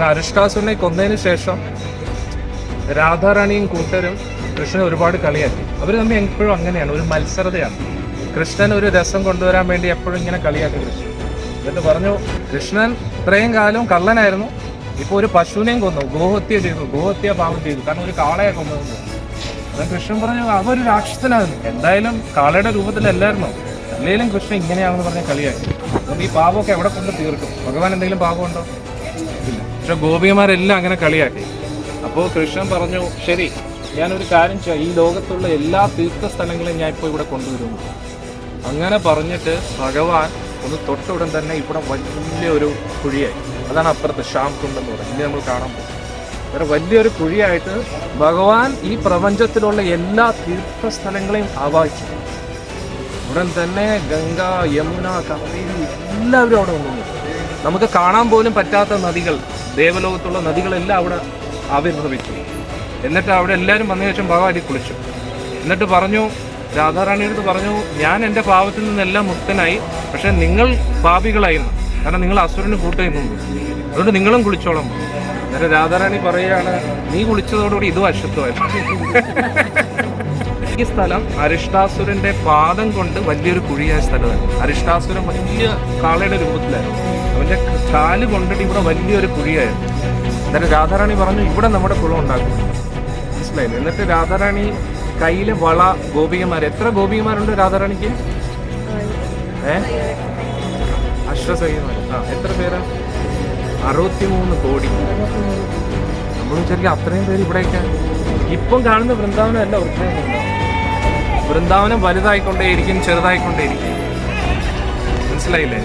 അന്നേരം അരിഷ്ടാസുരനെ കൊന്നതിന് ശേഷം രാധാറാണിയും കൂട്ടരും കൃഷ്ണൻ ഒരുപാട് കളിയാക്കി. അവർ തമ്മിൽ എപ്പോഴും അങ്ങനെയാണ് ഒരു മത്സരതയാണ്. കൃഷ്ണൻ ഒരു രസം കൊണ്ടുവരാൻ വേണ്ടി എപ്പോഴും ഇങ്ങനെ കളിയാക്കി കൃഷ്ണൻ. എന്നിട്ട് പറഞ്ഞു കൃഷ്ണൻ ഇത്രയും കാലം കള്ളനായിരുന്നു. ഇപ്പോൾ ഒരു പശുവിനെയും കൊന്നു ഗോഹത്യ ചെയ്തു ഗോഹത്യ പാപം ചെയ്തു. കാരണം ഒരു കാളയെ കൊന്നു അപ്പൊ കൃഷ്ണൻ പറഞ്ഞു അതൊരു രാക്ഷസനായിരുന്നു എന്തായാലും കാളയുടെ രൂപത്തിലല്ലായിരുന്നു? അല്ലെങ്കിലും കൃഷ്ണൻ ഇങ്ങനെയാണെന്ന് പറഞ്ഞ കളിയാക്കി. അപ്പം ഈ പാപമൊക്കെ എവിടെ കൊണ്ട് തീർക്കും? ഭഗവാൻ എന്തെങ്കിലും പാപമുണ്ടോ ഇല്ല പക്ഷെ ഗോപികമാരെല്ലാം അങ്ങനെ കളിയാക്കി. അപ്പോൾ കൃഷ്ണൻ പറഞ്ഞു ശരി ഞാനൊരു കാര്യം ചെയ്യാം. ഈ ലോകത്തുള്ള എല്ലാ തീർത്ഥസ്ഥലങ്ങളും ഞാൻ ഇപ്പോൾ ഇവിടെ കൊണ്ടുവരുന്നു. അങ്ങനെ പറഞ്ഞിട്ട് ഭഗവാൻ ഒന്ന് തൊട്ടുടൻ തന്നെ ഇവിടെ വലിയൊരു കുഴിയായി. അതാണ് അപ്പുറത്ത് ശ്യാം കുണ്ടെന്ന് പറയുന്നത്. ഇനി നമ്മൾ കാണാൻ പോകും. വേറെ വലിയൊരു കുഴിയായിട്ട് ഭഗവാൻ ഈ പ്രപഞ്ചത്തിലുള്ള എല്ലാ തീർത്ഥസ്ഥലങ്ങളെയും ആവാഹിച്ചു. ഉടൻ തന്നെ ഗംഗ യമുന കാവേരി എല്ലാവരും അവിടെ വന്നു. നമുക്ക് കാണാൻ പോലും പറ്റാത്ത നദികൾ ദേവലോകത്തുള്ള നദികളെല്ലാം അവിടെ ആവിർഭവിച്ചു. എന്നിട്ട് അവിടെ എല്ലാവരും വന്ന ശേഷം ഭഗവാനി കുളിച്ചു. എന്നിട്ട് പറഞ്ഞു രാധാറാണിയുടെ പറഞ്ഞു ഞാൻ എന്റെ പാപത്തിൽ നിന്നെല്ലാം മുക്തനായി പക്ഷേ നിങ്ങൾ പാപികളായിരുന്നു. കാരണം നിങ്ങൾ അസുരന് കൂട്ടുന്നു അതുകൊണ്ട് നിങ്ങളും കുളിച്ചോളം. എന്നിട്ട് രാധാറാണി പറയുകയാണ് നീ കുളിച്ചതോടുകൂടി ഇതും അശുദ്ധമായിരുന്നു. ഈ സ്ഥലം അരിഷ്ടാസുരന്റെ പാദം കൊണ്ട് വലിയൊരു കുഴിയായ സ്ഥലമാണ്. അരിഷ്ടാസുരൻ വലിയ കാളയുടെ രൂപത്തിലായിരുന്നു. അവന്റെ കാൽ കൊണ്ടിട്ട് ഇവിടെ വലിയൊരു കുഴിയായിരുന്നു. എന്നിട്ട് രാധാറാണി പറഞ്ഞു ഇവിടെ നമ്മുടെ കുളം ഉണ്ടാക്കും. മനസ്സിലായില്ലേ? എന്നിട്ട് രാധാറാണി കയ്യിലെ വള ഗോപികമാർ എത്ര ഗോപികമാരുണ്ട് രാധാറാണിക്ക്? ഏ? അശ്വസഖിമാർ ആ എത്ര പേരാ? അറുപത്തിമൂന്ന് കോടി. നമ്മൾ വിചാരിക്കും അത്രയും പേര് ഇവിടെയൊക്കെ. ഇപ്പം കാണുന്ന വൃന്ദാവനം അല്ല വൃന്ദാവനം. വൃന്ദാവനം വലുതായിക്കൊണ്ടേയിരിക്കും ചെറുതായിക്കൊണ്ടേയിരിക്കും. മനസ്സിലായില്ലേ?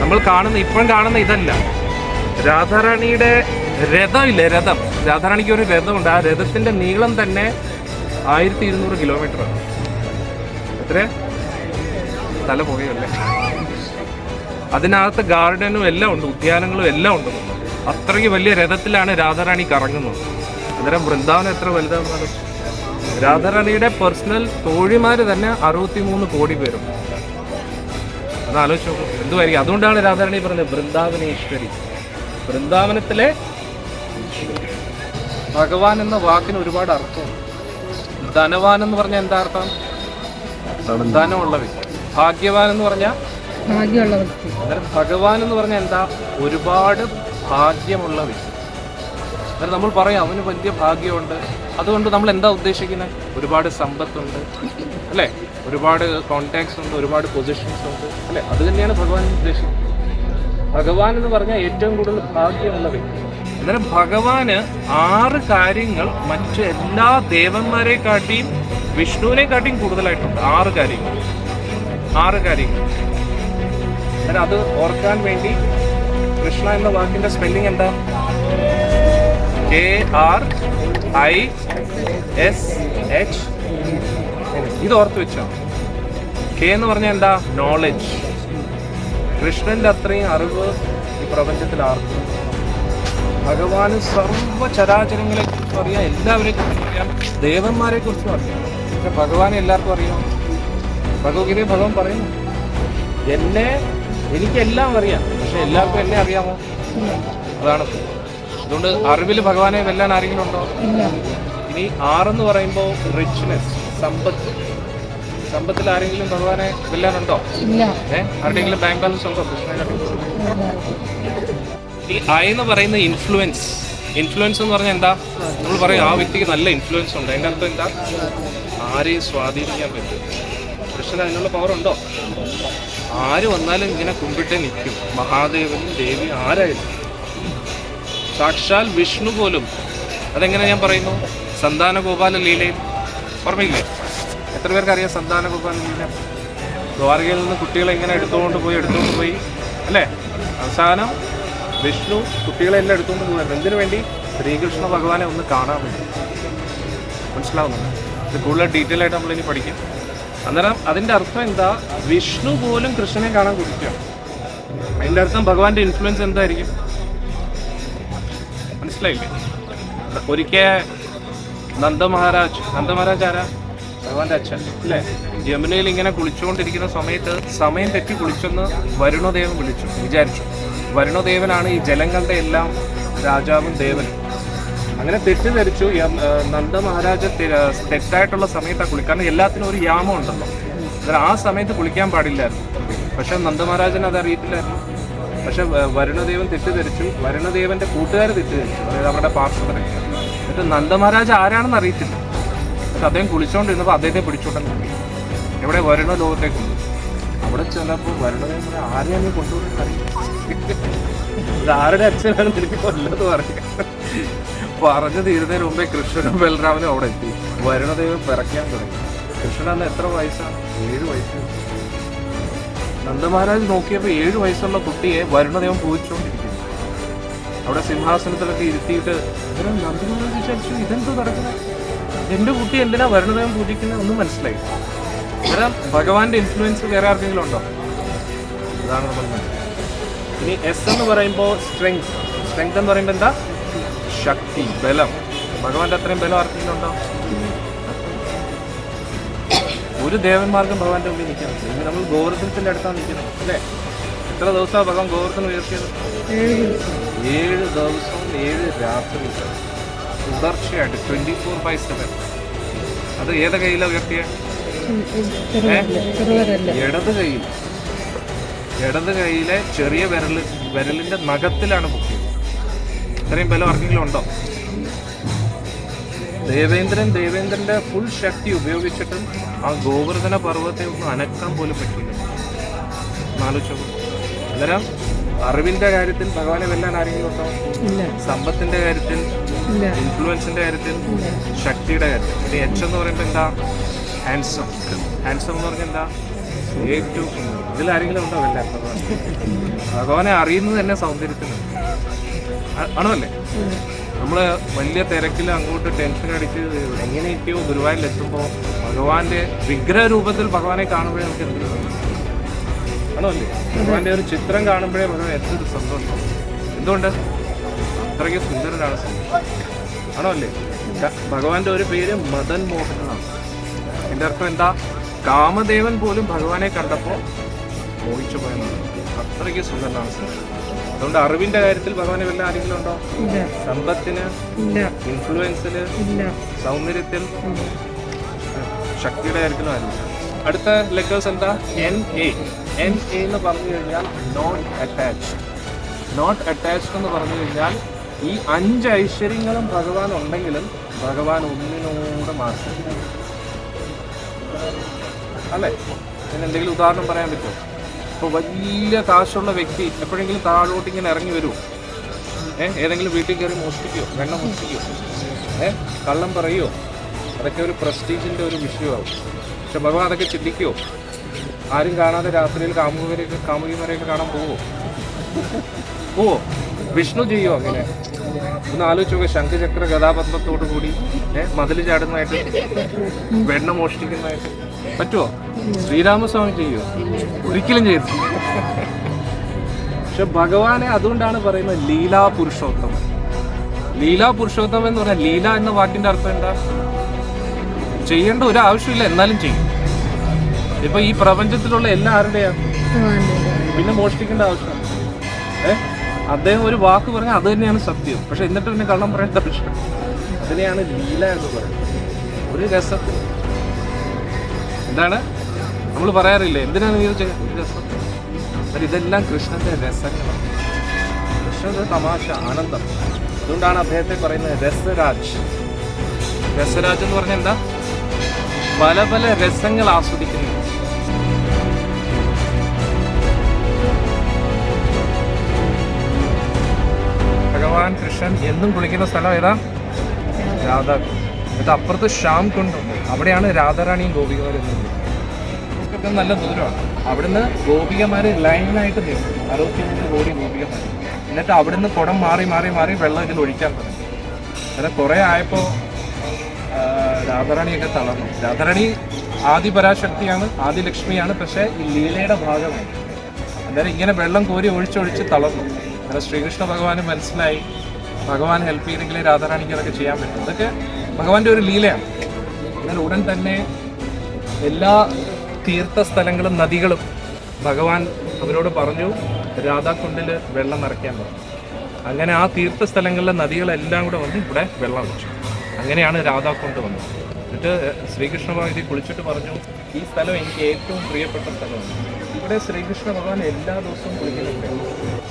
നമ്മൾ കാണുന്ന ഇപ്പം കാണുന്ന ഇതല്ല. രാധാറാണിയുടെ രഥമില്ലേ രഥം? രാധാറാണിക്ക് ഒരു രഥമുണ്ട്. ആ രഥത്തിന്റെ നീളം തന്നെ ആയിരത്തി ഇരുന്നൂറ് കിലോമീറ്റർ ആണ് എത്ര തല പോയല്ലേ അതിനകത്ത് ഗാർഡനും എല്ലാം ഉണ്ട് ഉദ്യാനങ്ങളും എല്ലാം ഉണ്ട്. അത്രയ്ക്ക് വലിയ രഥത്തിലാണ് രാധാറാണി കറങ്ങുന്നത്. അന്നേരം വൃന്ദാവനം എത്ര വലുതാണെന്നാണ് രാധാറാണിയുടെ പേഴ്സണൽ തോഴിമാർ തന്നെ അറുപത്തി മൂന്ന് കോടി പേരും അത് ആലോചിച്ച് നോക്കും. എന്തുമായിരിക്കും അതുകൊണ്ടാണ് രാധാരണി പറഞ്ഞത് വൃന്ദാവനേശ്വരി വൃന്ദാവനത്തിലെ ഭഗവാൻ എന്ന വാക്കിന് ഒരുപാട് അർത്ഥം ധനവാൻ എന്ന് പറഞ്ഞാൽ എന്താ അർത്ഥം? ധനമുള്ള വ്യക്തി. ഭാഗ്യവാൻ എന്ന് പറഞ്ഞാൽ? ഭാഗ്യമുള്ള വ്യക്തി. അന്നേരം ഭഗവാൻ എന്ന് പറഞ്ഞാൽ എന്താ? ഒരുപാട് ഭാഗ്യമുള്ള വ്യക്തി. അന്നേരം നമ്മൾ പറയും അവന് വലിയ ഭാഗ്യമുണ്ട്. അതുകൊണ്ട് നമ്മൾ എന്താ ഉദ്ദേശിക്കുന്നത്? ഒരുപാട് സമ്പത്തുണ്ട്. അല്ലേ? ഒരുപാട് കോണ്ടാക്ട്സ് ഉണ്ട് ഒരുപാട് പൊസിഷൻസ് ഉണ്ട്. അല്ലേ? അത് തന്നെയാണ് ഭഗവാൻ ഉദ്ദേശിക്കുന്നത്. ഭഗവാൻ എന്ന് പറഞ്ഞാൽ ഏറ്റവും കൂടുതൽ ഭാഗ്യമുള്ള വ്യക്തി. അന്നേരം ഭഗവാന് ആറ് കാര്യങ്ങൾ മറ്റു എല്ലാ ദേവന്മാരെ കാട്ടിയും വിഷ്ണുവിനെ കാട്ടിയും കൂടുതലായിട്ടുണ്ട്. ആറ് കാര്യങ്ങൾ. ആറ് കാര്യങ്ങൾ. അന്നേരം അത് ഓർക്കാൻ വേണ്ടി കൃഷ്ണ എന്ന വാക്കിന്റെ സ്പെല്ലിംഗ് എന്താ? K R I S H ഇത് ഓർത്ത് വെച്ചോ. കെ എന്ന് പറഞ്ഞാൽ എന്താ? നോളജ് കൃഷ്ണന്റെ അത്രയും അറിവ് ഈ പ്രപഞ്ചത്തിൽ ആർക്കും ഭഗവാന് സർവ ചരാചരങ്ങളെ കുറിച്ചും അറിയാം എല്ലാവരെ കുറിച്ചും അറിയാം ദേവന്മാരെ കുറിച്ചും അറിയാം. പക്ഷെ ഭഗവാനെ എല്ലാവർക്കും അറിയാം. ഭഗവത്ഗീതയെ ഭഗവാൻ പറയുന്നു എന്നെ എനിക്കെല്ലാം അറിയാം പക്ഷെ എല്ലാവർക്കും എന്നെ അറിയാമോ? അതാണ്. അതുകൊണ്ട് അറിവിൽ ഭഗവാനെ വെല്ലാൻ ആരെങ്കിലും ഉണ്ടോ? ഇനി ആറെന്ന് പറയുമ്പോൾ റിച്ച്നെസ് സമ്പത്ത് സമ്പത്തിൽ ആരെങ്കിലും ഭഗവാനെ ഏഹ് ആരുടെയെങ്കിലും ബാങ്ക് ബാലൻസ് ഉണ്ടോ? ഈ ഐ എന്ന് പറയുന്ന ഇൻഫ്ലുവൻസ് ഇൻഫ്ലുവൻസ് എന്ന് പറഞ്ഞാൽ എന്താ? നമ്മൾ പറയും ആ വ്യക്തിക്ക് നല്ല ഇൻഫ്ലുവൻസ് ഉണ്ട്. അതിന്റെ അർത്ഥം എന്താ? ആരെയും സ്വാധീനിക്കാൻ പറ്റും. കൃഷ്ണൻ അതിനുള്ള പവർ ഉണ്ടോ? ആര് വന്നാലും ഇങ്ങനെ കുമ്പിട്ടേ നിൽക്കും. മഹാദേവൻ ദേവി ആരായാലും. സാക്ഷാൽ വിഷ്ണു പോലും. അതെങ്ങനെ ഞാൻ പറയുന്നു? സന്താന ഗോപാല ലീലയിൽ ഓർമ്മയില്ലേ? എത്ര പേർക്ക് അറിയാം സന്താന കുർബാന ദ്വാരകയിൽ നിന്ന് കുട്ടികളെ ഇങ്ങനെ എടുത്തുകൊണ്ട് പോയി എടുത്തുകൊണ്ട് പോയി അല്ലേ? അവസാനം വിഷ്ണു കുട്ടികളെ എല്ലാം എടുത്തുകൊണ്ട് പോകുന്നത് എന്തിനു വേണ്ടി? ശ്രീകൃഷ്ണ ഭഗവാനെ ഒന്ന് കാണാൻ വേണ്ടി. മനസ്സിലാവുന്നുണ്ട്? ഇത് കൂടുതൽ ഡീറ്റെയിൽ ആയിട്ട് നമ്മളിനി പഠിക്കും. അന്നേരം അതിന്റെ അർത്ഥം എന്താ? വിഷ്ണു പോലും കൃഷ്ണനെ കാണാൻ കുടിക്കുക അതിന്റെ അർത്ഥം ഭഗവാന്റെ ഇൻഫ്ലുവൻസ് എന്തായിരിക്കും? മനസ്സിലായില്ലേ? ഒരിക്കൽ നന്ദ മഹാരാജ് നന്ദ മഹാരാജ് ആരാ? ഭഗവാന്റെ അച്ഛൻ അല്ലേ? യമുനയിൽ ഇങ്ങനെ കുളിച്ചുകൊണ്ടിരിക്കുന്ന സമയത്ത് സമയം തെറ്റി കുളിച്ചെന്ന് വരുണദേവൻ വിളിച്ചു. വിചാരിച്ചു. വരുണദേവനാണ് ഈ ജലങ്ങളുടെ എല്ലാം രാജാവും ദേവനും. അങ്ങനെ തെറ്റിദ്ധരിച്ചു നന്ദ മഹാരാജ തെറ്റായിട്ടുള്ള സമയത്താണ് കുളി. കാരണം എല്ലാത്തിനും ഒരു യാമം ഉണ്ടല്ലോ അന്നേരം ആ സമയത്ത് കുളിക്കാൻ പാടില്ലായിരുന്നു. പക്ഷെ നന്ദ മഹാരാജന് അത് അറിയത്തില്ലായിരുന്നു പക്ഷെ വരുണദേവൻ തെറ്റിദ്ധരിച്ചു വരുണദേവന്റെ കൂട്ടുകാർ തെറ്റിദ്ധരിച്ചു അതായത് അവരുടെ പാർശ്വതരൊക്കെ എന്നിട്ട് നന്ദമഹാരാജ് ആരാണെന്ന് അറിയത്തില്ല. പക്ഷെ അദ്ദേഹം കുളിച്ചോണ്ടിരുന്നപ്പോൾ അദ്ദേഹത്തെ പിടിച്ചോണ്ടെന്ന് എവിടെ വരണ ലോകത്തേക്ക് അവിടെ ചെന്നപ്പോൾ പറഞ്ഞു, ആരെയാണ് കൊണ്ടുപോയി ആരുടെ അച്ഛനാണ് എനിക്ക് കൊല്ലത്ത് പറയുക പറഞ്ഞു തീരുന്നതിന് മുമ്പേ കൃഷ്ണനും ബലരാമനും അവിടെ എത്തി. വരുണദേവൻ പിറക്കാൻ തുടങ്ങി. കൃഷ്ണൻ അന്ന് എത്ര വയസ്സാണ്? ഏഴ് വയസ്സ്. നന്ദമഹാരാജ് നോക്കിയപ്പോൾ ഏഴ് വയസ്സുള്ള കുട്ടിയെ വരുണദേവൻ പൂജിച്ചുകൊണ്ടിരിക്കുന്നു അവിടെ സിംഹാസനത്തിലൊക്കെ ഇരുത്തിയിട്ട് അന്നേരം നന്ദമഹാരാജ് വിചാരിച്ചു ഇതെന്തോ നടക്കുന്നത് എന്റെ കുട്ടി എന്തിനാ വരുണദേവൻ പൂജിക്കുന്നത് ഒന്നും മനസ്സിലായി അന്നേരം ഭഗവാന്റെ ഇൻഫ്ലുവൻസ് വേറെ ആർക്കെങ്കിലും ഉണ്ടോ? അതാണ് നമ്മൾ ഇനി എസ് എന്ന് പറയുമ്പോൾ സ്ട്രെങ്ത് സ്ട്രെങ്ത് എന്ന് പറയുമ്പോൾ എന്താ? ശക്തി ബലം. ഭഗവാന്റെ അത്രയും ബലം ആർക്കെങ്കിലും ഉണ്ടോ? ഒരു ദേവന്മാർക്കും ഭഗവാന്റെ നിൽക്കാൻ പറ്റില്ല. നമ്മൾ ഗോവർദ്ധനത്തിന്റെ അടുത്താണ് നിൽക്കുന്നത് അല്ലേ? എത്ര ദിവസമാണ് ഭഗവാൻ ഗോവർദ്ധന ഉയർത്തിയത്? ഏഴ് ദിവസവും ഏഴ് രാത്രി. തുടർച്ചയായിട്ട് ട്വന്റി ഫോർ ബൈ സെവൻ അത് ഏത് കയ്യിലാണ് ഉയർത്തിയ? ഇടത് കയ്യിൽ ഇടത് കൈയിലെ ചെറിയ വിരൽ വിരലിന്റെ നഖത്തിലാണ് ബുക്ക് ചെയ്തത് ഇത്രയും ബലം ആർക്കെങ്കിലും ഉണ്ടോ? ദേവേന്ദ്രൻ ദേവേന്ദ്രന്റെ ഫുൾ ശക്തി ഉപയോഗിച്ചിട്ടും ആ ഗോവർദ്ധന പർവത്തെ ഒന്ന് അനക്കാൻ പോലും പറ്റില്ല ആലോചിച്ചു അന്നേരം അറിവിന്റെ കാര്യത്തിൽ ഭഗവാനെ വെല്ലാൻ ആരെങ്കിലും ഉണ്ടോ? സമ്പത്തിന്റെ കാര്യത്തിൽ ഇൻഫ്ലുവൻസിന്റെ കാര്യത്തിൽ ശക്തിയുടെ കാര്യത്തിൽ. ഇനി എച്ച് എന്ന് പറയുമ്പോൾ എന്താ? ഹാൻസം ഹാൻസം എന്ന് പറഞ്ഞാൽ എന്താ? ഏറ്റവും. ഇതിൽ ആരെങ്കിലും ഉണ്ടോ വെല്ലാൻ? ഭഗവാനെ അറിയുന്നത് തന്നെ സൗന്ദര്യത്തിന്. ആണല്ലേ? ആണോ അല്ലേ നമ്മൾ വലിയ തിരക്കിൽ അങ്ങോട്ട് ടെൻഷൻ അടിച്ച് എങ്ങനെയൊക്കെയോ ഗുരുവായൂരിലെത്തുമ്പോൾ ഭഗവാന്റെ വിഗ്രഹ രൂപത്തിൽ ഭഗവാനെ കാണുമ്പോഴേ നമുക്ക് എന്ത് ആണോ അല്ലേ ഭഗവാന്റെ ഒരു ചിത്രം കാണുമ്പോഴേ ഭഗവാൻ എന്തൊരു സന്തോഷം. എന്തുകൊണ്ട്? അത്രയ്ക്ക് സുന്ദരനാണ് ആണല്ലേ? ആണോ ഭഗവാന്റെ ഒരു പേര് മദൻ മോഹനാണ്. എന്റെ അർത്ഥം എന്താ? കാമദേവൻ പോലും ഭഗവാനെ കണ്ടപ്പോൾ മോഹിച്ചു പോയെന്നാണ്. അത്രയ്ക്ക് സുന്ദരനാണ് അതുകൊണ്ട് അറിവിന്റെ കാര്യത്തിൽ ഭഗവാനെ വല്ല ആരെങ്കിലും ഉണ്ടോ? സമ്പത്തിന് ഇല്ല. ഇൻഫ്ലുവൻസിൽ സൗന്ദര്യത്തിൽ ശക്തിയുടെ കാര്യത്തിലും ആരില്ല അടുത്ത ലെറ്റേഴ്സ് എന്താ? എൻ എ എൻ എ എന്ന് പറഞ്ഞു കഴിഞ്ഞാൽ നോട്ട് അറ്റാച്ച്ഡ് നോട്ട് അറ്റാച്ച്ഡ് എന്ന് പറഞ്ഞു കഴിഞ്ഞാൽ ഈ അഞ്ച് ഐശ്വര്യങ്ങളും ഭഗവാൻ ഉണ്ടെങ്കിലും ഭഗവാൻ ഒന്നിനോട് മാസം അല്ലേ? ഇതിന് എന്തെങ്കിലും ഉദാഹരണം പറയാൻ പറ്റുമോ? ഇപ്പോൾ വലിയ കാശുള്ള വ്യക്തി എപ്പോഴെങ്കിലും താഴോട്ട് ഇങ്ങനെ ഇറങ്ങി വരുമോ ഏ? ഏതെങ്കിലും വീട്ടിൽ കയറി മോഷ്ടിക്കോ? വെള്ളം മോഷ്ടിക്കോ? ഏ? കള്ളം പറയോ? അതൊക്കെ ഒരു പ്രസ്റ്റീജിന്റെ ഒരു വിഷയമാവും. പക്ഷെ ഭഗവാൻ അതൊക്കെ ചിന്തിക്കുമോ ആരും കാണാതെ രാത്രിയിൽ കാമുകരെയൊക്കെ കാമുകിമാരെയൊക്കെ കാണാൻ പോവോ? പോവോ? വിഷ്ണു ചെയ്യോ അങ്ങനെ? ഒന്ന് ആലോചിച്ച് നോക്കുക ശംഖചക്ര ഗതാപത്മത്തോടു കൂടി മതിൽ ചാടുന്നതായിട്ട് വെണ്ണ മോഷ്ടിക്കുന്നതായിട്ട്. പറ്റുമോ ശ്രീരാമസ്വാമി ചെയ്യോ? ഒരിക്കലും ചെയ്തു പക്ഷെ ഭഗവാനെ അതുകൊണ്ടാണ് പറയുന്നത് ലീലാ പുരുഷോത്തമൻ. ലീലാ പുരുഷോത്തമൻ എന്ന് പറഞ്ഞാൽ ലീല എന്ന വാക്കിന്റെ അർത്ഥം എന്താ? ചെയ്യേണ്ട ഒരു ആവശ്യമില്ല എന്നാലും ചെയ്യും. ഇപ്പൊ ഈ പ്രപഞ്ചത്തിലുള്ള എല്ലാ ആരുടെയാണ് പിന്നെ മോഷ്ടിക്കേണ്ട ആവശ്യമാണ് ഏ? അദ്ദേഹം ഒരു വാക്ക് പറഞ്ഞാൽ അത് തന്നെയാണ് സത്യം. പക്ഷെ എന്നിട്ട് പിന്നെ കള്ളം പറയേണ്ട ആവശ്യം. അതിനെയാണ് ലീല എന്ന് പറയുന്നത്. ഒരു രസത്തിൽ എന്താണ്? നമ്മൾ പറയാറില്ലേ എന്തിനാണ് നീ രസം? എന്നാൽ ഇതെല്ലാം കൃഷ്ണന്റെ രസങ്ങളാണ്. കൃഷ്ണന്റെ തമാശ ആനന്ദം. അതുകൊണ്ടാണ് അദ്ദേഹത്തെ പറയുന്നത് രസരാജ്. രസരാജ് എന്ന് പറഞ്ഞാൽ എന്താ? പല പല രസങ്ങൾ ആസ്വദിക്കുന്നു. ഭഗവാൻ കൃഷ്ണൻ എന്നും കുളിക്കുന്ന സ്ഥലം ഏതാ? രാധ. ഇത് അപ്പുറത്ത് ശ്യാം കുണ്ടുണ്ട് അവിടെയാണ് രാധാറാണിയും ഗോപികമാരും ഇതൊക്കെ നല്ല ദൂരമാണ്. അവിടുന്ന് ഗോപികമാര് ലൈനായിട്ട് നിൽക്കും അറുപത്തി മൂന്ന് കോടി ഗോപികമാർ എന്നിട്ട് അവിടുന്ന് കുടം മാറി മാറി മാറി വെള്ളം ഇതിൽ ഒഴിക്കാൻ തുടങ്ങി. അത് കുറെ ആയപ്പോ ആ, രാധാറാണിയൊക്കെ തളർന്നു. രാധാറാണി ആദി പരാശക്തിയാണ് ആദി ലക്ഷ്മിയാണ് പക്ഷേ ഈ ലീലയുടെ ഭാഗമാണ്. അന്നേരം ഇങ്ങനെ വെള്ളം കോരി ഒഴിച്ചൊഴിച്ച് തളർന്നു. അന്നേരം ശ്രീകൃഷ്ണ ഭഗവാന് മനസ്സിലായി ഭഗവാൻ ഹെൽപ്പ് ചെയ്തെങ്കിലേ രാധാറാണിക്ക് അതൊക്കെ ചെയ്യാൻ പറ്റും. അതൊക്കെ ഭഗവാന്റെ ഒരു ലീലയാണ്. എന്നാൽ ഉടൻ തന്നെ എല്ലാ തീർത്ഥ സ്ഥലങ്ങളും നദികളും ഭഗവാൻ അവരോട് പറഞ്ഞു രാധാക്കുണ്ടിൽ വെള്ളം നിറയ്ക്കാൻ പറഞ്ഞു. അങ്ങനെ ആ തീർത്ഥ സ്ഥലങ്ങളിലെ നദികളെല്ലാം കൂടെ വന്ന് ഇവിടെ വെള്ളം വെച്ചു അങ്ങനെയാണ് രാധ വന്നത് എന്നിട്ട് ശ്രീകൃഷ്ണ ഭഗവാൻ കുളിച്ചിട്ട് പറഞ്ഞു ഈ സ്ഥലം എനിക്ക് ഏറ്റവും പ്രിയപ്പെട്ട സ്ഥലമാണ്. ഇവിടെ ശ്രീകൃഷ്ണ ഭഗവാൻ എല്ലാ ദിവസവും കുളിക്കുന്നുണ്ട്.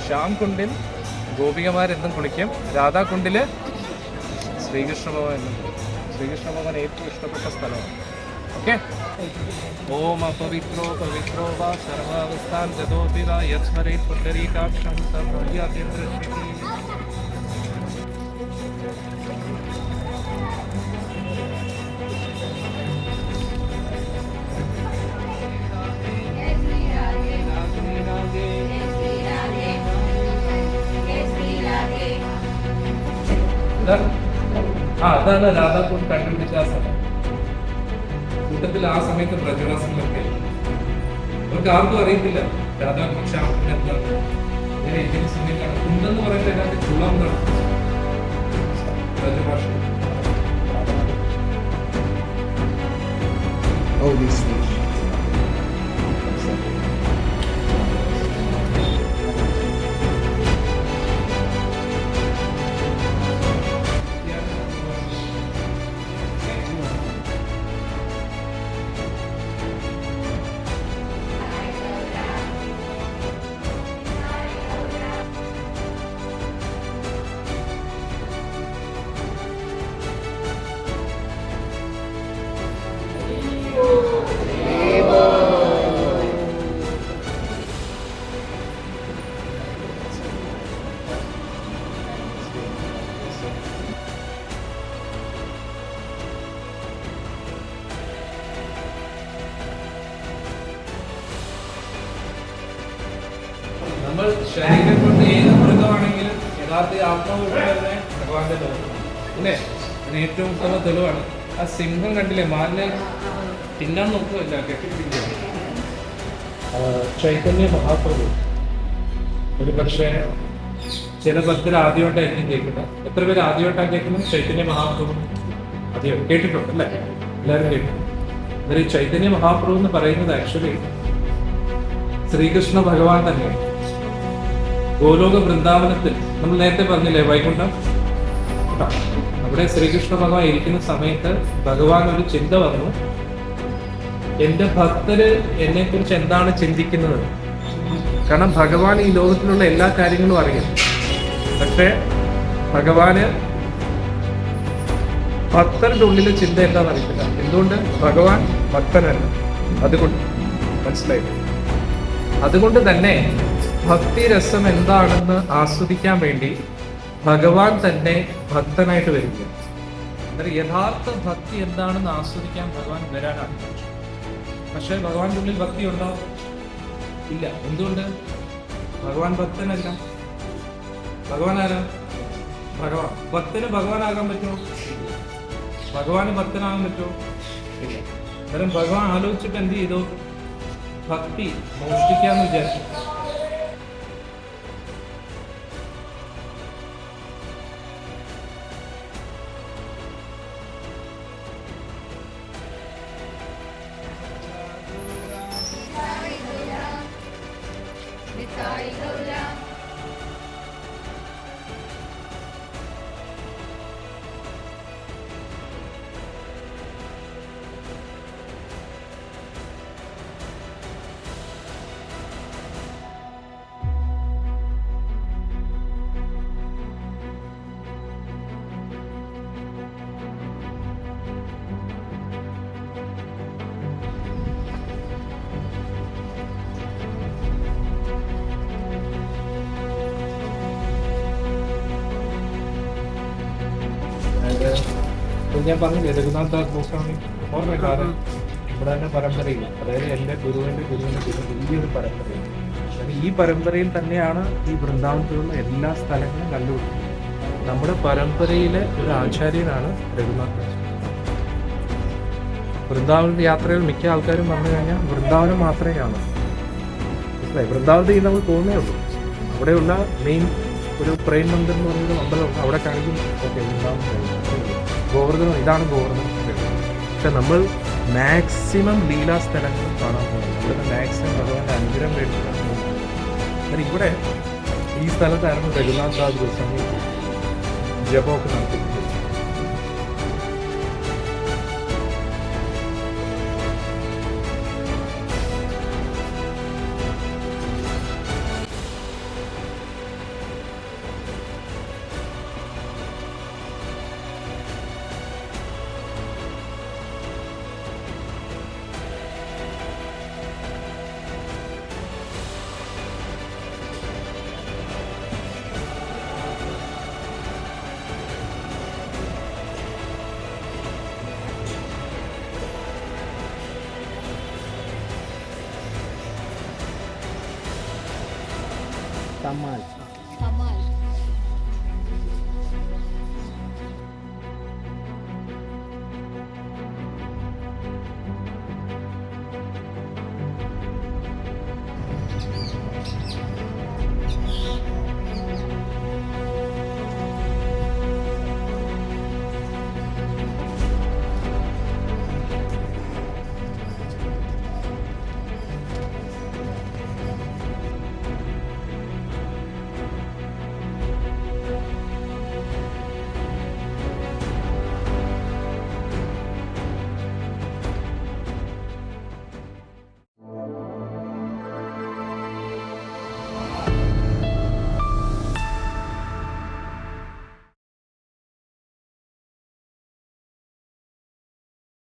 ശ്യാം കുണ്ടിൽ ഗോപികമാരെന്നും കുളിക്കും. രാധാകുണ്ടിൽ ശ്രീകൃഷ്ണ ഭഗവാൻ എന്നും. ശ്രീകൃഷ്ണ ഭഗവാൻ ഏറ്റവും ഇഷ്ടപ്പെട്ട സ്ഥലമാണ്. ഓക്കെ? ഓം അപവിത്രോ പവിത്രോ വാ സർവാവസ്ഥാൻ ഗതോപിത യസ്മരേ പുണ്ടരീകാക്ഷം സർവ്യാതീന്ദ്ര ആ അതാണ് രാധാപൂർ കണ്ടുപിടിച്ച ആ സ്ഥലം കൂട്ടത്തിൽ ആ സമയത്ത് പ്രജവാസികളൊക്കെ അവർക്ക് ആർക്കും അറിയത്തില്ല. രാധാപൂർ ശ്യാമത്തിന് എന്താണ് ഇങ്ങനെ ഇരിക്കുന്ന സമയത്താണ് കുണ്ടെന്ന് പറയുന്നത് അതിനകത്ത് ചുളം ബ്രജഭാഷ Oh, this fish. നമ്മൾ ശരീരം കൊണ്ട് ഏത് മൃഗമാണെങ്കിലും യഥാർത്ഥ ആത്മാവ് ഭഗവാന്റെ ലോകം അല്ലേ? അതിന് ഏറ്റവും ഉത്തമ തെളിവാണ്. ആ സിംഹം കണ്ടില്ലേ? മാലിനെ തിന്നാൻ നോക്കുമല്ല ചൈതന്യ മഹാപ്രഭു. ഒരു പക്ഷേ ചില ഭക്തർ ആദ്യമായിട്ടായിരിക്കും കേൾക്കുന്നത്. എത്ര പേര് ആദ്യമായിട്ടാണ് കേൾക്കുന്നത്? ചൈതന്യ മഹാപ്രഭു. ആദ്യം കേട്ടിട്ടുണ്ട് അല്ലേ? എല്ലാവരും കേട്ടു എന്നാൽ ഈ ചൈതന്യ മഹാപ്രഭു എന്ന് പറയുന്നത് ആക്ച്വലി ശ്രീകൃഷ്ണ ഭഗവാൻ തന്നെയാണ്. ഗോലോക വൃന്ദാവനത്തിൽ നമ്മൾ നേരത്തെ പറഞ്ഞില്ലേ വൈകുണ്ഠം? അവിടെ ശ്രീകൃഷ്ണ ഭഗവാൻ ഇരിക്കുന്ന സമയത്ത് ഭഗവാൻ ഒരു ചിന്ത വന്നു. എന്റെ ഭക്തര് എന്നെ കുറിച്ച് എന്താണ് ചിന്തിക്കുന്നത്? കാരണം ഭഗവാൻ ഈ ലോകത്തിലുള്ള എല്ലാ കാര്യങ്ങളും അറിയാം. പക്ഷേ ഭഗവാന് ഭക്തരുടെ ഉള്ളിലെ ചിന്ത എന്താണെന്ന് അറിയത്തില്ല. എന്തുകൊണ്ട്? ഭഗവാൻ ഭക്തനല്ല. അതുകൊണ്ട് മനസ്സിലായി. അതുകൊണ്ട് തന്നെ ഭക്തി രസം എന്താണെന്ന് ആസ്വദിക്കാൻ വേണ്ടി ഭഗവാൻ തന്നെ ഭക്തനായിട്ട് വരിക യഥാർത്ഥ ഭക്തി എന്താണെന്ന് ആസ്വദിക്കാൻ ഭഗവാൻ വരാനാണ് പക്ഷെ ഭഗവാന്റെ ഉള്ളിൽ ഭക്തി ഉണ്ടോ? ഇല്ല. എന്തുകൊണ്ട്? ഭഗവാൻ ഭക്തനല്ല. ഭഗവാൻ ആരാ? ഭഗവാൻ. ഭക്തന് ഭഗവാനാകാൻ പറ്റുമോ? ഭഗവാന് ഭക്തനാകാൻ പറ്റുമോ? ഇല്ല. അന്നേരം ഭഗവാൻ ആലോചിച്ചിട്ട് എന്ത് ചെയ്തു? ഭക്തി മോഷ്ടിക്കാന്ന് വിചാരിച്ചു. ഞാൻ പറഞ്ഞില്ലേ രഘുനാഥ് ഗോസ്വാമി ഓർമ്മക്കാരൻ ഇവിടെ തന്നെ പരമ്പരയില്ല. അതായത് എന്റെ ഗുരുവിന്റെ ഗുരുവിന്റെ ഗുരു വലിയൊരു പരമ്പരയില്ല അതായത് ഈ പരമ്പരയിൽ തന്നെയാണ് ഈ വൃന്ദാവനത്തിലുള്ള എല്ലാ സ്ഥലങ്ങളും കണ്ടുപിടിക്കുന്നത്. നമ്മുടെ പരമ്പരയിലെ ഒരു ആചാര്യനാണ് രഘുനാഥ് വൃന്ദാവന യാത്രയിൽ മിക്ക ആൾക്കാരും പറഞ്ഞു കഴിഞ്ഞാൽ വൃന്ദാവനം മാത്രമേ കാണൂ വൃന്ദാവനത്തിൽ നമുക്ക് തോന്നേ ഉള്ളൂ. അവിടെയുള്ള മെയിൻ ഒരു പ്രേം മന്ദിർ എന്ന് പറയുന്ന അമ്പലമുണ്ട് അവിടെ കാണിക്കും ഓക്കെ വൃന്ദാവനം. കഴിഞ്ഞു. ഗോവർദ്ധനം? ഇതാണ് ഗോവർദ്ധനം പക്ഷെ നമ്മൾ മാക്സിമം ലീലാ സ്ഥലങ്ങൾ കാണാൻ പോകുന്നത് ഇവിടെ മാക്സിമം ഭഗവാന്റെ അനുഗ്രഹം വേണ്ടി ഇവിടെ ഈ സ്ഥലത്തായിരുന്നു രഘുനാഥ് ദാസ് ഗോസ്വാമി ജപമൊക്കെ നടത്തിയിരുന്നത്. Тамань.